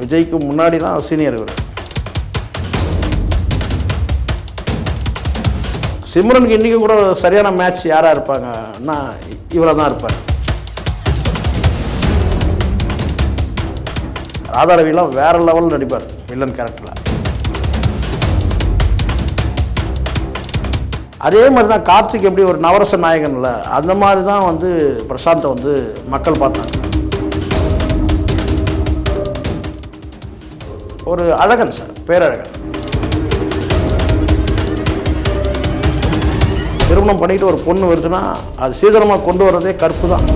விஜய்க்கு முன்னாடி தான் சீனியர் இவர். சிம்ரனுக்கு இன்றைக்கி கூட சரியான மேட்ச் யாராக இருப்பாங்கன்னா இவரை தான் இருப்பார். ராதா ரவிலாம் வேற லெவலில் நடிப்பார் வில்லன் கேரக்டரில் அதே மாதிரி தான் கார்த்திக் எப்படி ஒரு நவரச நாயகன்ல அந்த மாதிரி தான் வந்து பிரசாந்தை வந்து மக்கள் பார்த்தாங்க. ஒரு அழகன் சார் பேரழகன். திருமணம் பண்ணிட்டு ஒரு பொண்ணு வருதுன்னா அது சீக்கிரமாக கொண்டு வர்றதே கற்பு தான்.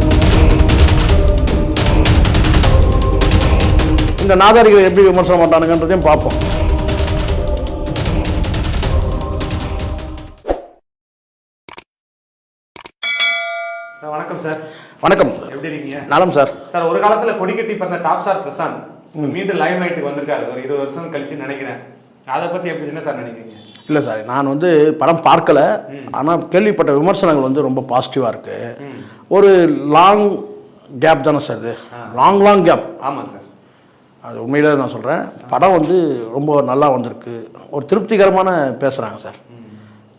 இந்த நாதாரிகளை எப்படி விமர்சனம் பண்ணானுங்கன்றதையும் பார்ப்போம். சார் வணக்கம் சார். வணக்கம். எப்படி இருக்கீங்க? நலம் சார். சார் ஒரு காலத்துல கொடிக்கட்டி பிறந்த டாப் ஸ்டார் பிரசாந்த். மீண்டும் லைவ் நைட்டுக்கு வந்திருக்காரு. ஒரு இருபது வருஷம் கழிச்சு நினைக்கிறேன். அதை பத்தி எப்படி என்ன சார் நினைக்கிறீங்க? இல்லை சார் நான் வந்து படம் பார்க்கல. ஆனால் கேள்விப்பட்ட விமர்சனங்கள் வந்து ரொம்ப பாசிட்டிவாக இருக்கு. ஒரு லாங் கேப் தானே சார் இது? லாங் லாங் கேப் ஆமா சார். அது உண்மையிலே நான் சொல்கிறேன் படம் வந்து ரொம்ப நல்லா வந்திருக்கு. ஒரு திருப்திகரமான பேசுகிறாங்க சார்.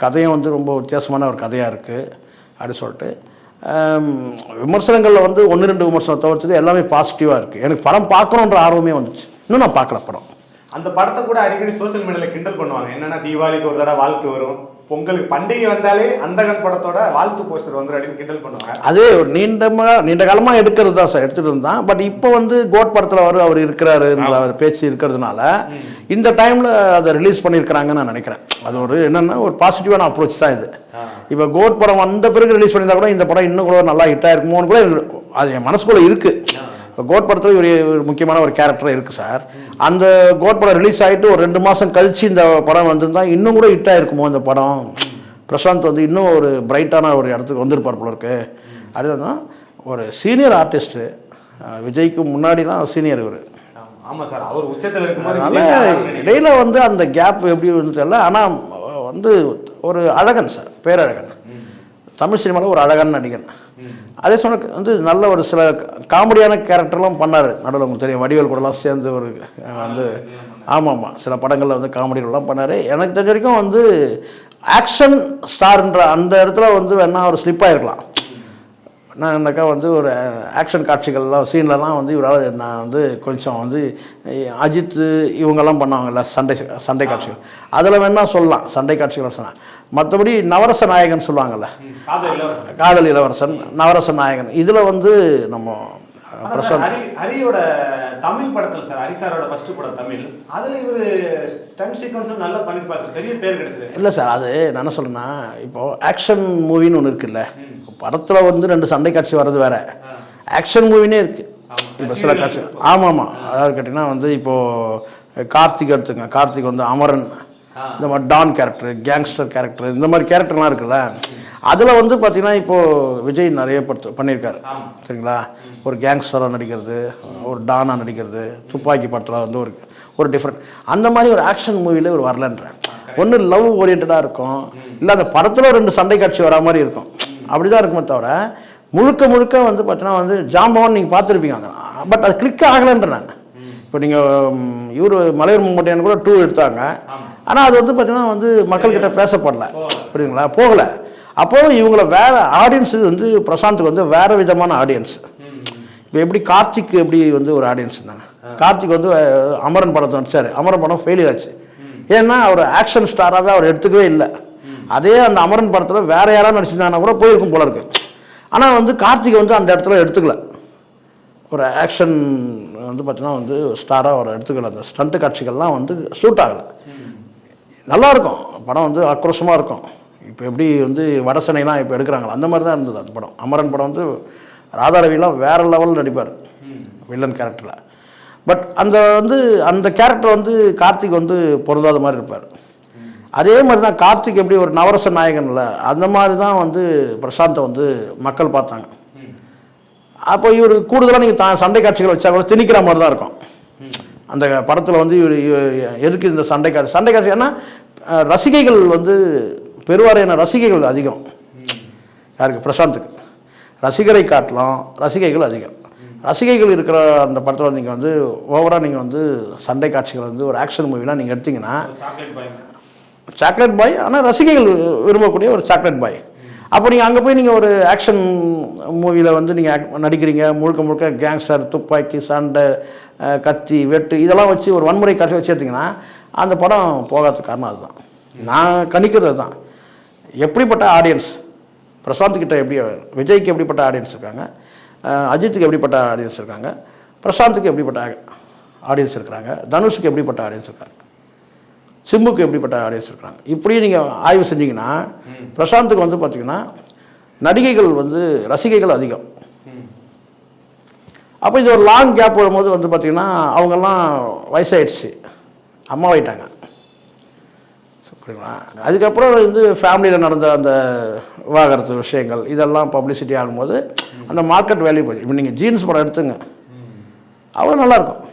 கதையும் வந்து ரொம்ப வித்தியாசமான ஒரு கதையாக இருக்குது அப்படி சொல்லிட்டு விமர்சனங்களில் வந்து ஒன்று ரெண்டு விமர்சனம் தவிர்த்தது எல்லாமே பாசிட்டிவாக இருக்குது எனக்கு படம் பார்க்கணுன்ற ஆர்வமே வந்துச்சு. இன்னும் நான் பார்க்கல படம். அந்த படத்தை கூட அடிக்கடி சோசியல் மீடியாவில் கிண்டல் பண்ணுவாங்க. என்னென்னா தீபாவளிக்கு ஒரு தடவை வாழ்த்து வரும். பொங்கலுக்கு பண்டிகை வந்தாலே அந்தகன் படத்தோட வாழ்த்து போஸ்டர் வந்துரும் அப்படின்னு கிண்டல் பண்ணுவாங்க. அதே ஒரு நீண்ட ம- நீண்ட காலமாக எடுக்கிறது தான் சார் எடுத்துகிட்டு இருந்தான் பட் இப்போ வந்து கோட் படத்தில் அவர் அவர் இருக்கிறாரு அவர் பேச்சு இருக்கிறதுனால இந்த டைமில் அதை ரிலீஸ் பண்ணியிருக்கிறாங்கன்னு நான் நினைக்கிறேன். அது ஒரு என்னென்னா ஒரு பாசிட்டிவான அப்ரோச் தான் இது. இப்போ கோட் படம் வந்த பிறகு ரிலீஸ் பண்ணியிருந்தா கூட இந்த படம் இன்னும் கூட நல்லா ஹிட் ஆயிருக்குமோன்னு கூட அது என் மனசுக்குள்ளே இருக்குது இப்போ கோட் படத்தில் ஒரு ஒரு முக்கியமான ஒரு கேரக்டர் இருக்குது சார் அந்த கோட் படம் ரிலீஸ் ஆகிட்டு ஒரு ரெண்டு மாதம் கழிச்சு இந்த படம் வந்திருந்தா இன்னும் கூட ஹிட் ஆயிருக்குமோ இந்த படம்? பிரசாந்த் வந்து இன்னும் ஒரு பிரைட்டான ஒரு இடத்துக்கு வந்திருப்பார் போல இருக்கு. அதுதான் ஒரு சீனியர் ஆர்டிஸ்ட்டு விஜய்க்கு முன்னாடி தான் சீனியர் இவர். ஆமா. ஆமா சார் அவர் உச்சத்துல இருக்கும்போது. இடையில வந்து அந்த கேப் எப்படி தெரியல. ஆனால் வந்து ஒரு அழகன் சார் பேரழகன். தமிழ் சினிமாவில் ஒரு அழகான நடிகன். அதே சொன்ன வந்து நல்ல ஒரு சில காமெடியான கேரக்டர்லாம் பண்ணார். நடுவில் உங்களுக்கு தெரியும் வடிவேல் கூடலாம் சேர்ந்து ஒரு வந்து ஆமாம் ஆமாம் சில படங்களில் வந்து காமெடிகள்லாம் பண்ணார். எனக்கு தெரிஞ்ச வரைக்கும் வந்து ஆக்ஷன் ஸ்டார்ன்ற அந்த இடத்துல வந்து வேணா அவர் ஸ்லிப் ஆகிருக்கலாம் நான் என்னக்கா வந்து ஒரு ஆக்ஷன் காட்சிகள்லாம் சீன்லலாம் வந்து இவரால் நான் வந்து கொஞ்சம் வந்து அஜித் இவங்கெல்லாம் பண்ணாங்கல்ல சண்டை சண்டை காட்சிகள். அதில் வேணா சொல்லலாம் சண்டை காட்சிகள் சொல்லலாம் மற்றபடி நவரச நாயகன் இளவரசன். காதல் இளவரசன் நவரச நாயகன். இதில் வந்து நம்ம ஹரி ஹரியோட தமிழ் படத்துல சார் ஹரி சாரோட ஃபர்ஸ்ட் படம் தமிழ். அதுல இவரு ஸ்டன் சீக்வன்ஸ் நல்லா பண்ணிருப்பாரு சார். பெரிய பேர் கிடைச்சது. இல்லை சார் அது நான் என்ன சொல்றேன்னா இப்போ ஆக்ஷன் மூவின்னு ஒன்று இருக்குல்ல. படத்தில் வந்து ரெண்டு சண்டை காட்சி வர்றது வேற. ஆக்ஷன் மூவினே இருக்கு. இப்போ சில காட்சி ஆமாம் ஆமாம். அதாவது கேட்டிங்கன்னா வந்து இப்போது கார்த்திக் எடுத்துங்க கார்த்திக் வந்து அமரன். இந்த மாதிரி டான் கேரக்டர் கேங்ஸ்டர் கேரக்டர் இந்த மாதிரி கேரக்டர்லாம் இருக்குல்ல அதில் வந்து பார்த்தீங்கன்னா இப்போது விஜய் நிறைய படுத்து பண்ணியிருக்காரு. சரிங்களா? ஒரு கேங்ஸ்டராக நடிக்கிறது ஒரு டானாக நடிக்கிறது துப்பாக்கி படத்தில் வந்து ஒரு ஒரு டிஃப்ரெண்ட் அந்த மாதிரி ஒரு ஆக்ஷன் மூவியில் ஒரு வரலன்றேன். ஒன்று லவ் ஓரியன்டாக இருக்கும். இல்லை அந்த படத்தில் ரெண்டு சண்டை காட்சி வரா மாதிரி இருக்கும். அப்படி தான் இருக்குமே தவிர முழுக்க முழுக்க வந்து பார்த்தீங்கன்னா வந்து ஜாம்பவான் நீங்கள் பார்த்துருப்பீங்க பட் அது கிளிக் ஆகலைன்ற நான். இப்போ நீங்கள் இவர் மலையூர் மம்முட்டியான் கூட டூ எடுத்தாங்க. ஆனால் அது வந்து பார்த்தீங்கன்னா வந்து மக்கள்கிட்ட பேசப்படல. புரியுதுங்களா? போகலை. அப்போ இவங்கள வேற ஆடியன்ஸ் வந்து பிரசாந்துக்கு வந்து வேற விதமான ஆடியன்ஸ் இப்போ எப்படி கார்த்திக் எப்படி வந்து ஒரு ஆடியன்ஸ் இருந்தாங்க கார்த்திக் வந்து அமரன் படத்தை நடிச்சார் அமரன் படம் ஃபெயிலியர் ஆச்சு. ஏன்னா அவர் ஆக்ஷன் ஸ்டாராகவே அவர் எடுத்துக்கவே இல்லை. அதே அந்த அமரன் படத்தில் வேற யாராவது நடிச்சிருந்தாங்கன்னா கூட போயிருக்கும் போல இருக்கு. ஆனால் வந்து கார்த்திக் வந்து அந்த இடத்துல எடுத்துக்கல. ஒரு ஆக்ஷன் வந்து பார்த்தீங்கன்னா வந்து ஸ்டாராக அவர் எடுத்துக்கல. அந்த ஸ்டண்ட்டு காட்சிகள்லாம் வந்து சூட் ஆகலை. நல்லா இருக்கும் படம் வந்து ஆக்ரோஷமாக இருக்கும் இப்போ எப்படி வந்து வடசனைலாம் இப்போ எடுக்கிறாங்களோ அந்த மாதிரி தான் இருந்தது அந்த படம். அமரன் படம் வந்து ராதாரவிலாம் வேறு லெவலில் நடிப்பார். வில்லன் கேரக்டரில் பட் அந்த வந்து அந்த கேரக்டர் வந்து கார்த்திக் வந்து பொருந்தாத மாதிரி இருப்பார். அதே மாதிரி தான் கார்த்திக் எப்படி ஒரு நவரச நாயகன்ல அந்த மாதிரி தான் வந்து பிரசாந்தை வந்து மக்கள் பார்த்தாங்க. அப்போ இவர் கூடுதலாக நீங்கள் தான் சண்டை காட்சிகள் வச்சா கூட திணிக்கிற மாதிரி தான் இருக்கும். அந்த படத்தில் வந்து எதுக்கு இந்த சண்டை காட்சி சண்டை காட்சி ஏன்னா ரசிகைகள் வந்து பெருவாரியான ரசிகைகள் அதிகம். யாருக்கு? பிரசாந்துக்கு ரசிகரை காட்டலாம் ரசிகைகள் அதிகம். ரசிகைகள் இருக்கிற அந்த படத்தில் நீங்கள் வந்து ஓவராக நீங்கள் வந்து சண்டை காட்சிகள் வந்து ஒரு ஆக்ஷன் மூவிலாம் நீங்கள் எடுத்தீங்கன்னா சாக்லேட் பாய் சாக்லேட் பாய் ஆனால் ரசிகைகள் விரும்பக்கூடிய ஒரு சாக்லேட் பாய் அப்போ நீங்கள் அங்கே போய் நீங்கள் ஒரு ஆக்ஷன் மூவியில் வந்து நீங்கள் நடிக்கிறீங்க முழுக்க முழுக்க கேங்ஸ்டர் துப்பாக்கி சண்டை கத்தி வெட்டு இதெல்லாம் வச்சு ஒரு வன்முறை காட்சி வச்சு எடுத்தீங்கன்னா அந்த படம் போகாததுக்கு காரணம் அதுதான். நான் கணிக்கிறது தான் எப்படிப்பட்ட ஆடியன்ஸ் பிரசாந்த் கிட்ட எப்படி விஜய்க்கு எப்படிப்பட்ட ஆடியன்ஸ் இருக்காங்க? அஜித்துக்கு எப்படிப்பட்ட ஆடியன்ஸ் இருக்காங்க? பிரசாந்துக்கு எப்படிப்பட்ட ஆடியன்ஸ் இருக்கிறாங்க? தனுஷுக்கு எப்படிப்பட்ட ஆடியன்ஸ் இருக்காங்க? சிம்புக்கு எப்படிப்பட்ட ஆடியன்ஸ் இருக்காங்க? இப்படி நீங்கள் ஆய்வு செஞ்சீங்கன்னா பிரசாந்துக்கு வந்து பார்த்தீங்கன்னா நடிகைகள் வந்து ரசிகைகள் அதிகம். அப்போ இது ஒரு லாங் கேப் வரும்போது வந்து பார்த்தீங்கன்னா அவங்கெல்லாம் வயசாயிடுச்சு. அம்மாவாயிட்டாங்க புரியுங்களா அதுக்கப்புறம் வந்து ஃபேமிலியில் நடந்த அந்த விவாகரத்து விஷயங்கள் இதெல்லாம் பப்ளிசிட்டி ஆகும்போது அந்த மார்க்கெட் வேல்யூ போய் இப்போ நீங்கள் ஜீன்ஸ் படம் எடுத்துங்க. அவ்வளோ நல்லாயிருக்கும்.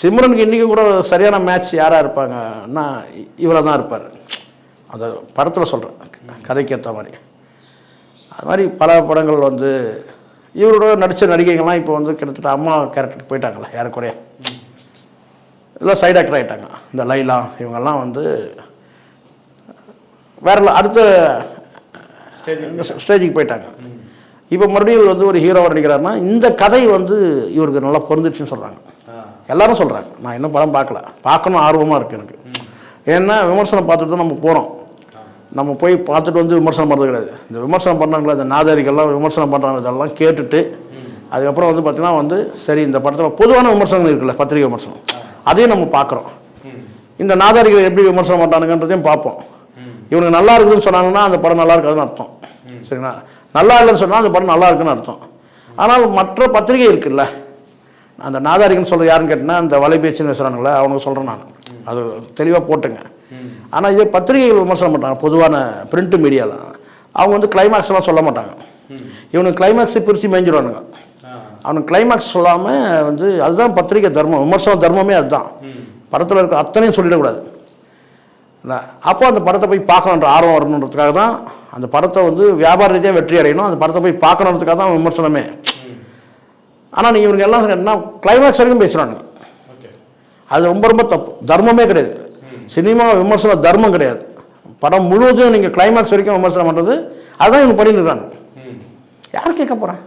சிம்ரனுக்கு இன்றைக்கும் கூட சரியான மேட்ச் யாராக இருப்பாங்கன்னா இவரை தான் இருப்பார். அந்த படத்தில் சொல்கிறேன் கதைக்கு ஏற்ற மாதிரி. அது மாதிரி பல படங்கள் வந்து இவரோட நடித்த நடிகைகள்லாம் இப்போ வந்து கிட்டத்தட்ட அம்மா கேரக்டருக்கு போயிட்டாங்களே ஏறக்குறைய எல்லாம் சைடு ஆக்டர் ஆகிட்டாங்க இந்த லைலா இவங்கெல்லாம் வந்து வேற அடுத்த ஸ்டேஜ் ஸ்டேஜுக்கு போயிட்டாங்க. இப்போ மறுபடியும் இவர் வந்து ஒரு ஹீரோவாக நடிக்கிறாருன்னா இந்த கதை வந்து இவருக்கு நல்லா பொருந்துச்சுன்னு சொல்கிறாங்க எல்லாரும் சொல்கிறாங்க நான் இன்னும் படம் பார்க்கல. பார்க்கணும் ஆர்வமாக இருக்குது எனக்கு. ஏன்னா விமர்சனம் பார்த்துட்டு தான் நம்ம போகிறோம் நம்ம போய் பார்த்துட்டு வந்து விமர்சனம் பண்ணுறது கிடையாது. இந்த விமர்சனம் பண்ணாங்களே இந்த நாதாரிகள்லாம் விமர்சனம் பண்ணுறாங்க இதெல்லாம் கேட்டுட்டு அதுக்கப்புறம் வந்து பார்த்தீங்கன்னா வந்து சரி இந்த படத்தில் பொதுவான விமர்சனங்கள் இருக்குல்ல பத்திரிகை விமர்சனம். அதையும் நம்ம பார்க்குறோம். இந்த நாதாரிகள் எப்படி விமர்சனம் பண்ணுறானுங்கன்றதையும் பார்ப்போம். இவனுக்கு நல்லா இருக்குதுன்னு சொன்னாங்கன்னா அந்த படம் நல்லா இருக்காதுன்னு அர்த்தம். சரிங்களா? நல்லா இல்லைன்னு சொன்னால் அந்த படம் நல்லா இருக்குன்னு அர்த்தம். ஆனால் மற்ற பத்திரிகை இருக்குல்ல அந்த நாதாரிகள்னு சொல்கிறது யாருன்னு கேட்டிங்கன்னா அந்த வலைபேச்சின்னு பேசுகிறானுங்களே அவனுக்கு சொல்கிறேன் நான். அது தெளிவாக போட்டுங்க. ஆனால் இதே பத்திரிகைகள் விமர்சனம் பண்ணுறாங்க பொதுவான பிரிண்ட் மீடியாவில் அவங்க வந்து கிளைமேக்ஸ்லாம் சொல்ல மாட்டாங்க. இவனுக்கு கிளைமேக்ஸை பிரித்து மேய்ஞ்சிடுவானுங்க அவனுக்கு கிளைமேக்ஸ் சொல்லாமல் வந்து அதுதான் பத்திரிகை தர்மம் விமர்சன தர்மமே அதுதான். படத்தில் இருக்க அத்தனையும் சொல்லிடக்கூடாது. அப்போ அந்த படத்தை போய் பார்க்கணுன்ற ஆர்வம் வரணுன்றதுக்காக தான் அந்த படத்தை வந்து வியாபார ரீதியாக வெற்றி அடையணும் அந்த படத்தை போய் பார்க்கணுன்றதுக்காக தான் விமர்சனமே. ஆனால் நீ இவங்க எல்லாம் என்ன கிளைமேக்ஸ் வரைக்கும் பேசுகிறானுங்க அது ரொம்ப ரொம்ப தப்பு. தர்மமே கிடையாது. சினிமா விமர்சன தர்மம் கிடையாது. படம் முழுவதும் நீங்கள் கிளைமேக்ஸ் வரைக்கும் விமர்சனம் பண்ணுறது அதுதான் இவங்க பண்ணிட்டு இருக்காங்க. யார் கேட்க போகிறேன்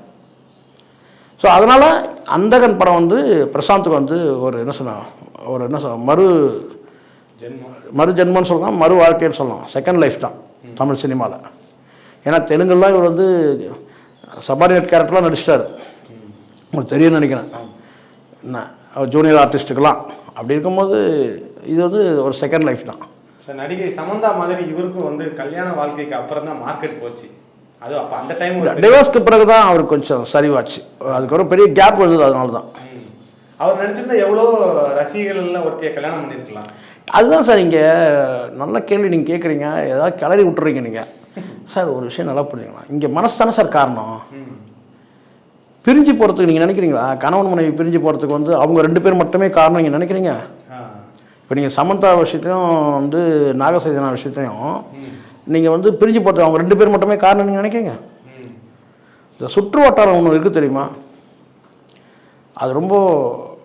ஸோ அதனால் அந்தகன் படம் வந்து பிரசாந்துக்கு வந்து ஒரு என்ன சொன்ன ஒரு என்ன சொல்ல மறு மறு ஜென்மம்னு சொல்லலாம் மறு வாழ்க்கைன்னு சொல்லலாம். செகண்ட் லைஃப் தான் தமிழ் சினிமாவில் ஏன்னா தெலுங்குலாம் இவர் வந்து சபார்டினேட் கேரக்டர்லாம் நடிச்சிட்டாரு. உங்களுக்கு தெரியும்னு நினைக்கிறேன். என்ன ஜூனியர் ஆர்டிஸ்ட்டுக்கெல்லாம் அப்படி இருக்கும்போது இது வந்து ஒரு செகண்ட் லைஃப் தான். சார் நடிகை சமந்தா மாதிரி இவருக்கும் வந்து கல்யாண வாழ்க்கைக்கு அப்புறம் தான் மார்க்கெட் போச்சு. அது அப்ப அந்த டைம் டிவோர்ஸ்க்கு பிறகு தான் அவருக்கு கொஞ்சம் சரிவாச்சு. அதுக்கப்புறம் பெரிய கேப் வந்தது அதனால தான் அவர் நடிச்சிருந்தா எவ்வளோ ரசிகர்கள் ஒருத்தைய கல்யாணம் பண்ணிருக்கலாம். அதுதான் சார் இங்கே நல்ல கேள்வி நீங்கள் கேட்குறீங்க ஏதாவது கிளறி விட்டுறீங்க நீங்கள் சார் ஒரு விஷயம் நல்லா புரிஞ்சுக்கலாம். இங்கே மனசு தானே சார் காரணம்? பிரிஞ்சு போகிறதுக்கு நீங்கள் நினைக்கிறீங்களா? கணவன் மனைவி பிரிஞ்சு போகிறதுக்கு வந்து அவங்க ரெண்டு பேர் மட்டுமே காரணம் நீங்கள் நினைக்கிறீங்க? இப்போ நீங்கள் சமந்தா விஷயத்தையும் வந்து நாகசேதனா விஷயத்தையும் நீங்கள் வந்து பிரிஞ்சு போகிறது அவங்க ரெண்டு பேர் மட்டுமே காரணம் நீங்கள் நினைக்கிறீங்க? இந்த சுற்று வட்டாரம் ஒன்று இருக்குது தெரியுமா? அது ரொம்ப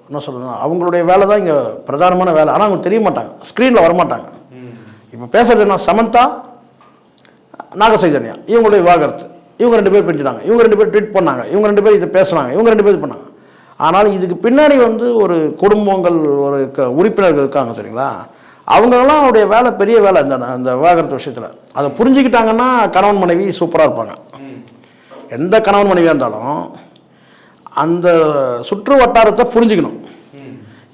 என்ன சொல்றது அவங்களுடைய வேலை தான் இங்கே பிரதானமான வேலை. ஆனால் அவங்க தெரிய மாட்டாங்க. ஸ்க்ரீனில் வரமாட்டாங்க. இப்போ பேசுறது என்ன? சமந்தா நாகசைதன்யா? இவங்களுடைய விவாகரத்து இவங்க ரெண்டு பேர் பிரிஞ்சுட்டாங்க. இவங்க ரெண்டு பேர் ட்வீட் பண்ணாங்க. இவங்க ரெண்டு பேர் இதை பேசுனாங்க. இவங்க ரெண்டு பேர் பண்ணாங்க. ஆனால் இதுக்கு பின்னாடி வந்து ஒரு குடும்பங்கள் ஒரு க உறுப்பினர்கள் இருக்காங்க சரிங்களா? அவங்களெல்லாம் அவருடைய வேலை பெரிய வேலை இந்த அந்த விவாகரத்து விஷயத்தில். அதை புரிஞ்சுக்கிட்டாங்கன்னா கணவன் மனைவி சூப்பராக இருப்பாங்க. எந்த கணவன் மனைவியாக இருந்தாலும் அந்த சுற்று வட்டாரத்தை புரிஞ்சுக்கணும்.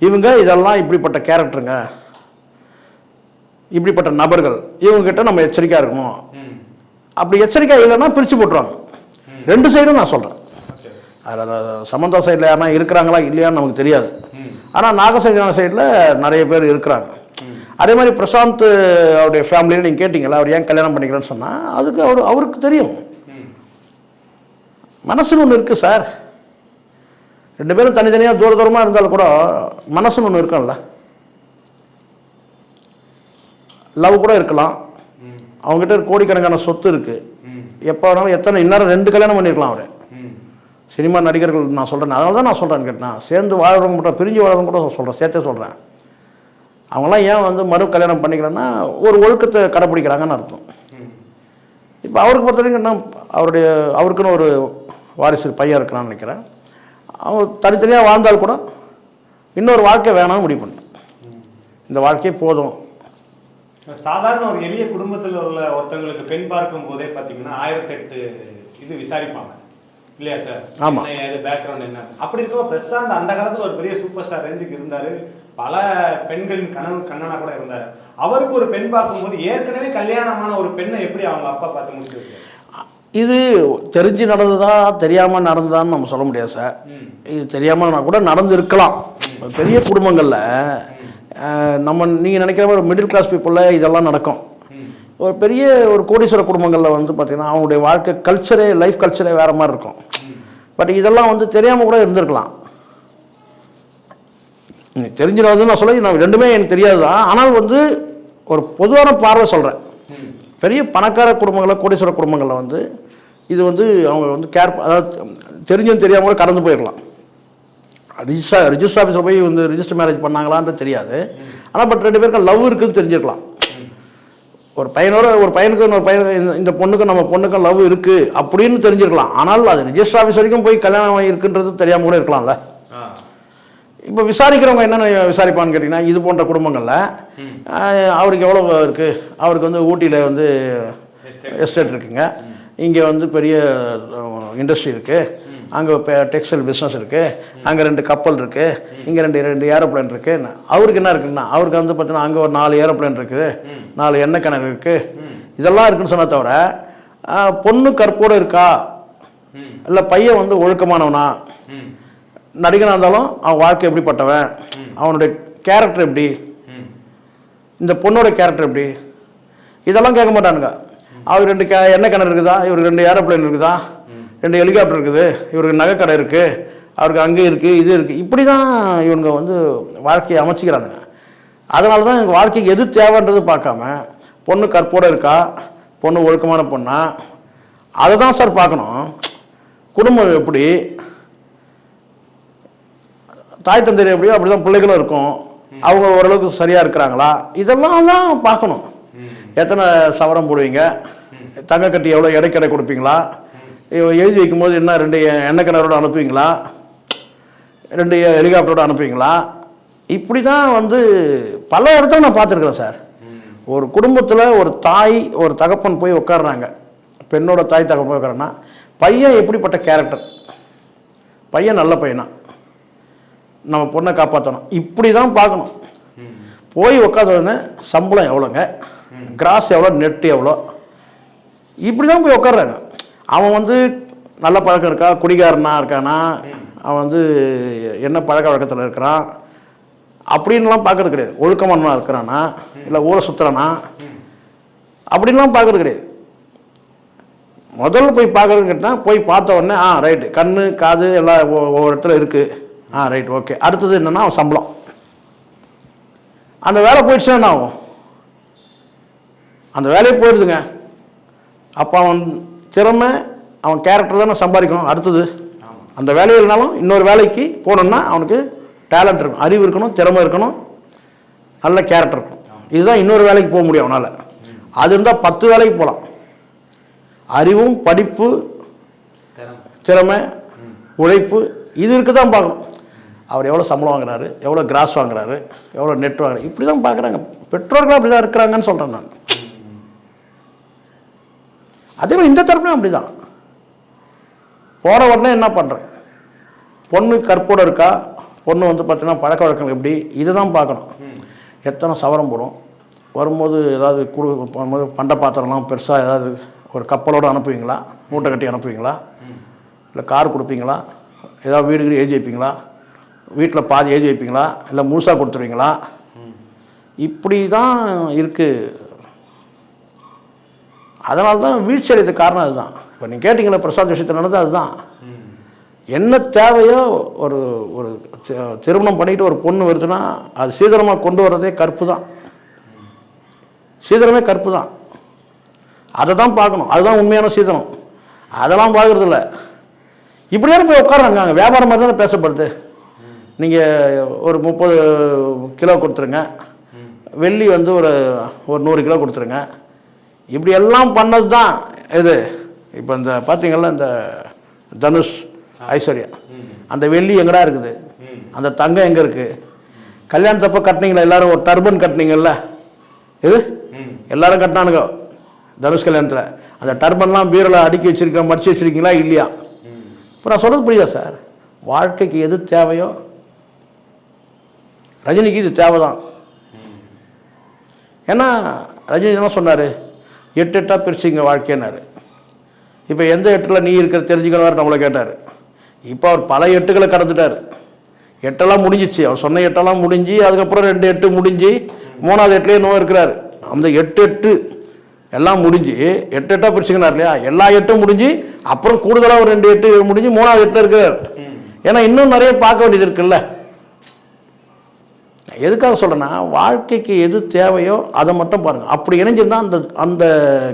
இவங்க இதெல்லாம் இப்படிப்பட்ட கேரக்டருங்க இப்படிப்பட்ட நபர்கள். இவங்ககிட்ட நம்ம எச்சரிக்கையாக இருக்கணும். அப்படி எச்சரிக்கை இல்லைன்னா பிரித்து போட்டுருவாங்க. ரெண்டு சைடும் நான் சொல்கிறேன் அதில் சமந்தா சைடில் யாருனா இருக்கிறாங்களா இல்லையான்னு நமக்கு தெரியாது. ஆனால் நாகசஞ்சன சைடில் நிறைய பேர் இருக்கிறாங்க. அதே மாதிரி பிரசாந்த் அவருடைய ஃபேமிலியில் நீங்கள் கேட்டிங்களா அவர் ஏன் கல்யாணம் பண்ணிக்கிறேன்னு சொன்னால் அதுக்கு அவர் அவருக்கு தெரியும். மனசுன்னு ஒன்று இருக்குது சார் ரெண்டு பேரும் தனித்தனியாக தூர தூரமாக இருந்தாலும் கூட மனசுன்னு ஒன்று இருக்கும்ல. லவ் கூட இருக்கலாம். அவங்ககிட்ட கோடிக்கணக்கான சொத்து இருக்குது எப்போ வேணாலும் எத்தனை இந்நேரம் ரெண்டு கல்யாணம் பண்ணியிருக்கலாம் அவர். சினிமா நடிகர்கள் நான் சொல்கிறேன் அதனால தான் நான் சொல்கிறேன் கேட்டேன். சேர்ந்து வாழ்றவங்க மட்டும் பிரிஞ்சு வாழ்றவங்க கூட சொல்கிறேன் சேர்த்தே சொல்கிறேன் அவங்களாம் ஏன் வந்து மறு கல்யாணம் பண்ணிக்கிறேன்னா ஒரு ஒழுக்கத்தை கடைப்பிடிக்கிறாங்கன்னு அர்த்தம். இப்போ அவருக்கு பொறுத்த வரைக்கும் என்ன அவருடைய அவருக்குன்னு ஒரு வாரிசு பையன் இருக்கிறான்னு நினைக்கிறேன். அவன் தனித்தனியாக வாழ்ந்தால் கூட இன்னொரு வாழ்க்கை வேணாம்னு முடிவு பண்ணிட்டான் இந்த வாழ்க்கையே போதும். சாதாரண ஒரு எளிய குடும்பத்துல உள்ள ஒருத்தவங்களுக்கு பெண் பார்க்கும் போதே பாத்தீங்கன்னா ஆயிரத்தி எட்டு இது விசாரிப்பாங்க. இல்லையா சார்? ஆமா. என்ன ஏது பேக்ரவுண்ட் என்ன? அப்படி இருக்க பிரசாந்த் அந்த காலத்துல ஒரு பெரிய சூப்பர் ஸ்டார் ரேஞ்சுக்கு இருந்தாரு. பல பெண்களின் கனவு கண்ணனா கூட இருந்தாரு. அவருக்கு ஒரு பெண் பார்க்கும்போது ஏற்கனவே கல்யாணமான ஒரு பெண்ணை எப்படி அவங்க அப்பா பார்த்து முடிச்சு வச்சாரு? இது தெரிஞ்சு நடந்ததா தெரியாமல் நடந்ததான்னு நம்ம சொல்ல முடியாது சார். இது தெரியாமல் கூட நடந்திருக்கலாம். பெரிய குடும்பங்களில் நம்ம நீங்கள் நினைக்கிற மாதிரி மிடில் கிளாஸ் பீப்புளில் இதெல்லாம் நடக்கும். ஒரு பெரிய ஒரு கோடீஸ்வர குடும்பங்களில் வந்து பார்த்திங்கன்னா அவங்களுடைய வாழ்க்கை கல்ச்சரே லைஃப் கல்ச்சரே வேறு மாதிரி இருக்கும். பட் இதெல்லாம் வந்து தெரியாமல் கூட இருந்திருக்கலாம். எனக்கு தெரிஞ்சிடாதுன்னு நான் சொல்ல நான் ரெண்டுமே எனக்கு தெரியாது தான் ஆனால் வந்து ஒரு பொதுவான பார்வை சொல்கிறேன் பெரிய பணக்கார குடும்பங்களில் கோடீஸ்வர குடும்பங்களில் வந்து இது வந்து அவங்க வந்து கேர் அதாவது தெரிஞ்சும் தெரியாமல் கூட கடந்து போயிடலாம் ரிஜிஸ்டர் ரிஜிஸ்டர் ஆஃபீஸில் போய் வந்து ரிஜிஸ்டர் மேரேஜ் பண்ணாங்களான்றது தெரியாது. ஆனால் பட் ரெண்டு பேருக்கும் லவ் இருக்குன்னு தெரிஞ்சிருக்கலாம். ஒரு பையனோட ஒரு பையனுக்கு இன்னொரு பையனுக்கு இந்த- பொண்ணுக்கும் நம்ம பொண்ணுக்கும் லவ் இருக்கு அப்படின்னு தெரிஞ்சிருக்கலாம். ஆனால் அது ரிஜிஸ்டர் ஆஃபீஸ் வரைக்கும் போய் கல்யாணம் இருக்குன்றது தெரியாம கூட இருக்கலாம்ல. இப்போ விசாரிக்கிறவங்க என்னென்ன விசாரிப்பான்னு கேட்டிங்கன்னா இது போன்ற குடும்பங்களில் அவருக்கு எவ்வளோ இருக்குது அவருக்கு வந்து ஊட்டியில் வந்து எஸ்டேட் இருக்குங்க. இங்கே வந்து பெரிய இண்டஸ்ட்ரி இருக்குது அங்கே இப்போ டெக்ஸ்டைல் பிஸ்னஸ் இருக்குது அங்கே ரெண்டு கப்பல் இருக்குது இங்கே ரெண்டு ரெண்டு ஏரோப்ளேன் இருக்குது அவருக்கு என்ன இருக்குன்னா அவருக்கு வந்து பார்த்தீங்கன்னா அங்கே ஒரு நாலு ஏரோப்ளேன் இருக்குது நாலு எண்ணெய் கிணறு இருக்குது இதெல்லாம் இருக்குன்னு சொன்ன தவிர பொண்ணு கற்போடு இருக்கா? இல்லை பையன் வந்து ஒழுக்கமானவனா? நடிகனாக இருந்தாலும் அவன் வாழ்க்கை எப்படிப்பட்டவன்? அவனுடைய கேரக்டர் எப்படி? இந்த பொண்ணோட கேரக்டர் எப்படி? இதெல்லாம் கேட்க மாட்டானுங்க. அவர் ரெண்டு கே எண்ணெய் கிணறு இருக்குதா? இவருக்கு ரெண்டு ஏரோப்ளேன் இருக்குதா? ரெண்டு ஹெலிகாப்டர் இருக்குது. இவருக்கு நகைக்கடை இருக்குது அவருக்கு அங்கே இருக்குது இது இருக்குது இப்படி தான் இவங்க வந்து வாழ்க்கையை அமைச்சிக்கிறானுங்க. அதனால தான் எங்கள் வாழ்க்கைக்கு எது தேவைன்றது பார்க்காம பொண்ணு கற்போடு இருக்கா? பொண்ணு ஒழுக்கமான பொண்ணா? அதை தான் சார் பார்க்கணும். குடும்பம் எப்படி? தாய் தந்தையர் எப்படியோ அப்படி தான் பிள்ளைகளும் இருக்கும். அவங்க ஓரளவுக்கு சரியாக இருக்கிறாங்களா? இதெல்லாம் தான் பார்க்கணும். எத்தனை சவரம் போடுவீங்க? தங்க கட்டி எவ்வளோ இடைக்கடை கொடுப்பீங்களா? எழுதி வைக்கும்போது என்ன ரெண்டு எண்ணெய் கிணறோட அனுப்புவீங்களா? ரெண்டு ஹெலிகாப்டரோட அனுப்புவீங்களா? இப்படி தான் வந்து பல இடத்துல நான் பார்த்துருக்குறேன் சார். ஒரு குடும்பத்தில் ஒரு தாய் ஒரு தகப்பன் போய் உட்காடுறாங்க பெண்ணோட தாய் தகப்பன் உட்காரன்னா பையன் எப்படிப்பட்ட கேரக்டர் பையன் நல்ல பையனா? நம்ம பொண்ணை காப்பாற்றணும் இப்படி தான் பார்க்கணும். போய் உட்காந்த உடனே சம்பளம் எவ்வளோங்க? கிராஸ் எவ்வளோ? நெட் எவ்வளோ? இப்படி தான் போய் உட்கார்றாங்க. அவன் வந்து நல்ல பழக்கம் இருக்கா? குடிகாரனா இருக்கானா? அவன் வந்து என்ன பழக்க வழக்கத்தில் இருக்கிறான்? அப்படின்லாம் பார்க்கறது கிடையாது. ஒழுக்கமானவனா இருக்கிறானா? இல்லை ஊரை சுற்றுறானா அப்படின்லாம் பார்க்கறது கிடையாது. முதல்ல போய் பார்க்கறதுன்னு கேட்டால் போய் பார்த்த உடனே ஆ ரைட்டு கண் காது எல்லாம் ஒவ்வொரு இடத்துல இருக்குது ஆ ரைட் ஓகே அடுத்தது என்னென்னா அவன் சம்பளம். அந்த வேலை போயிடுச்சுன்னா என்ன ஆகும்? அந்த வேலையே போயிடுதுங்க. அப்போ அவன் திறமை அவன் கேரக்டர் தானே சம்பாதிக்கணும் அடுத்தது. அந்த வேலை இன்னொரு வேலைக்கு போகணுன்னா அவனுக்கு டேலண்ட் இருக்கும் அறிவு இருக்கணும் திறமை இருக்கணும் நல்ல கேரக்டர் இருக்கணும். இதுதான் இன்னொரு வேலைக்கு போக முடியும் அவனால். அது இருந்தால் பத்து வேலைக்கு போகலாம். அறிவும் படிப்பு திறமை. திறமை உழைப்பு இது இருக்க தான் பார்க்கணும். அவர் எவ்வளோ சம்பளம் வாங்குறாரு எவ்வளோ கிராஸ் வாங்குறாரு எவ்வளோ நெட் வாங்குறாரு இப்படி தான் பார்க்குறாங்க. பெற்றோர்கள் அப்படி தான் இருக்கிறாங்கன்னு சொல்கிறேன் நான். அதே மாதிரி இந்த தரப்புலையும் அப்படி தான் போகிற உடனே என்ன பண்ணுறேன் பொண்ணு கற்போடு இருக்கா? பொண்ணு வந்து பார்த்தீங்கன்னா பழக்க வழக்கங்கள் எப்படி? இதை தான் பார்க்கணும். எத்தனை சவரம் போடும்? வரும்போது ஏதாவது குடு போகும்போது பண்டை பாத்திரம்லாம் பெருசாக ஏதாவது ஒரு கப்பலோடு அனுப்புவீங்களா? மூட்டை கட்டி அனுப்புவீங்களா? இல்லை கார் கொடுப்பீங்களா? ஏதாவது வீடு கீடு எழுதி வைப்பீங்களா? வீட்டில் பாதி எழுதி வைப்பீங்களா? இல்லை முழுசாக கொடுத்துருவீங்களா? இப்படி தான் இருக்குது அதனால தான் வீழ்ச்சி அடையதுக்கு காரணம் அதுதான். இப்போ நீங்கள் கேட்டிங்களே பிரசாத் விஷயத்தில் நடந்தது அதுதான். என்ன தேவையோ ஒரு ஒரு திருமணம் பண்ணிட்டு ஒரு பொண்ணு வருதுன்னா அது சீதனமாக கொண்டு வர்றதே கற்பு தான் சீதனமே கற்பு தான் அதை தான் பார்க்கணும். அதுதான் உண்மையான சீதனம் அதெல்லாம் பார்க்கறது இல்ல இப்படி தானே போய் உட்காராங்க அங்கே வியாபாரம் மாதிரி தானே பேசப்படுது. நீங்கள் ஒரு முப்பது கிலோ கொடுத்துருங்க. வெள்ளி வந்து ஒரு ஒரு நூறு கிலோ கொடுத்துருங்க. இப்படி எல்லாம் பண்ணது தான் இது. இப்போ இந்த பார்த்தீங்கல்ல இந்த தனுஷ் ஐஸ்வர்யா. அந்த வெள்ளி எங்கடா இருக்குது. அந்த தங்கம் எங்கே இருக்குது கல்யாணத்தப்போ கட்டினீங்களா? எல்லாரும் ஒரு டர்பன் கட்டினீங்கல்ல? இது. எல்லாரும் கட்டினானுங்க தனுஷ் கல்யாணத்தில். அந்த டர்பன்லாம் பீரோல அடுக்கி வச்சிருக்க மடிச்சு வச்சிருக்கீங்களா? இல்லையா. இப்போ நான் சொல்கிறது புரியுதா சார்? வாழ்க்கைக்கு எது தேவையோ ரஜினிக்கு இது தேவைதான். ஏன்னா ரஜினி என்ன சொன்னார்? எட்டு எட்டாக பிரிச்சுங்க வாழ்க்கைன்னாரு. இப்போ எந்த எட்டில் நீ இருக்கிற தெரிஞ்சுக்கணும் நம்மளை கேட்டார். இப்போ அவர் பல எட்டுகளை கடந்துட்டார். எட்டெல்லாம் முடிஞ்சிச்சு. அவர் சொன்ன எட்டெல்லாம் முடிஞ்சு அதுக்கப்புறம் ரெண்டு எட்டு முடிஞ்சு மூணாவது எட்டுலேயே நோ இருக்கிறார். அந்த எட்டு எட்டு எல்லாம் முடிஞ்சு எட்டு எட்டாக பிரிச்சுக்கினார் இல்லையா? எல்லா எட்டும் முடிஞ்சு அப்புறம் கூடுதலாக ஒரு ரெண்டு எட்டு முடிஞ்சு மூணாவது எட்டில் இருக்கிறார். ஏன்னா இன்னும் நிறைய பார்க்க வேண்டியது இருக்குல்ல? எதுக்காக சொல்றேன்னா வாழ்க்கைக்கு எது தேவையோ அதை மட்டும் பாருங்க. அப்படி இணைஞ்சிருந்தா அந்த அந்த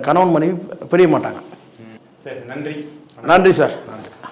கணவன் மனைவி பிரிய மாட்டாங்க. சரி நன்றி. நன்றி சார். நன்றி.